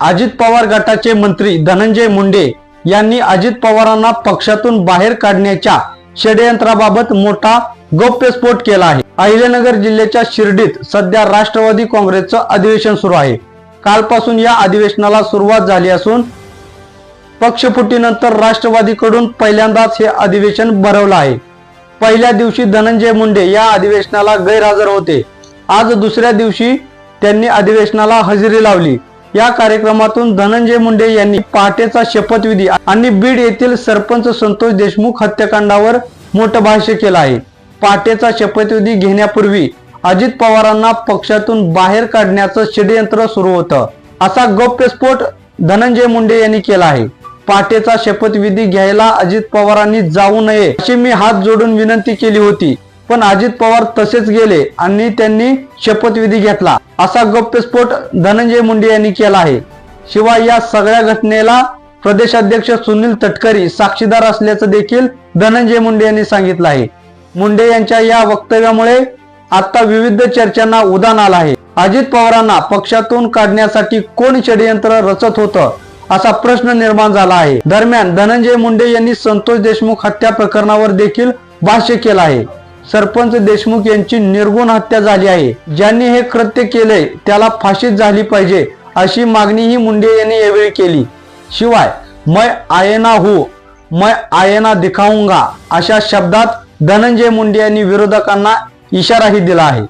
अजित पवार गटाचे मंत्री धनंजय मुंडे यांनी अजित पवारांना पक्षातून बाहेर काढण्याच्या षडयंत्राबाबत मोठा गौप्यस्फोट केला आहे. अहिल्यानगर जिल्ह्याच्या शिर्डीत सध्या राष्ट्रवादी काँग्रेसचं अधिवेशन सुरू आहे. कालपासून या अधिवेशनाला सुरुवात झाली असून पक्षफुटीनंतर राष्ट्रवादीकडून पहिल्यांदाच हे अधिवेशन भरवलं आहे. पहिल्या दिवशी धनंजय मुंडे या अधिवेशनाला गैरहजर होते. आज दुसऱ्या दिवशी त्यांनी अधिवेशनाला हजेरी लावली. या कार्यक्रमातून धनंजय मुंडे यांनी पहाटेचा शपथविधी आणि बीड येथील सरपंच संतोष देशमुख हत्याकांडावर मोठं भाष्य केलं आहे. पहाटेचा शपथविधी घेण्यापूर्वी अजित पवारांना पक्षातून बाहेर काढण्याचं षडयंत्र सुरू होतं. असा गौप्यस्फोट धनंजय मुंडे यांनी केला आहे. पहाटेचा शपथविधी घ्यायला अजित पवारांनी जाऊ नये अशी मी हात जोडून विनंती केली होती. पण अजित पवार तसेच गेले आणि त्यांनी शपथविधी घेतला. असा गप्पस्फोट धनंजय मुंडे यांनी केला आहे. शिवाय या सगळ्या घटनेला प्रदेशाध्यक्ष सुनील तटकरी साक्षीदार असल्याचं देखील धनंजय मुंडे यांनी सांगितलं आहे. मुंडे यांच्या या वक्तव्यामुळे आता विविध चर्चांना उदान आलं आहे. अजित पवारांना पक्षातून काढण्यासाठी कोण षडयंत्र रचत होतं असा प्रश्न निर्माण झाला आहे. दरम्यान धनंजय मुंडे यांनी संतोष देशमुख हत्या प्रकरणावर देखील भाष्य केलं आहे. सरपंच देशमुख यांची निर्गुण हत्या झाली आहे. ज्यांनी हे कृत्य केलंय त्याला फाशीच झाली पाहिजे अशी मागणीही मुंडे यांनी यावेळी केली. शिवाय मैं आयना हो मैं आयना दिखाऊंगा अशा शब्दात धनंजय मुंडे यांनी विरोधकांना इशाराही दिला आहे.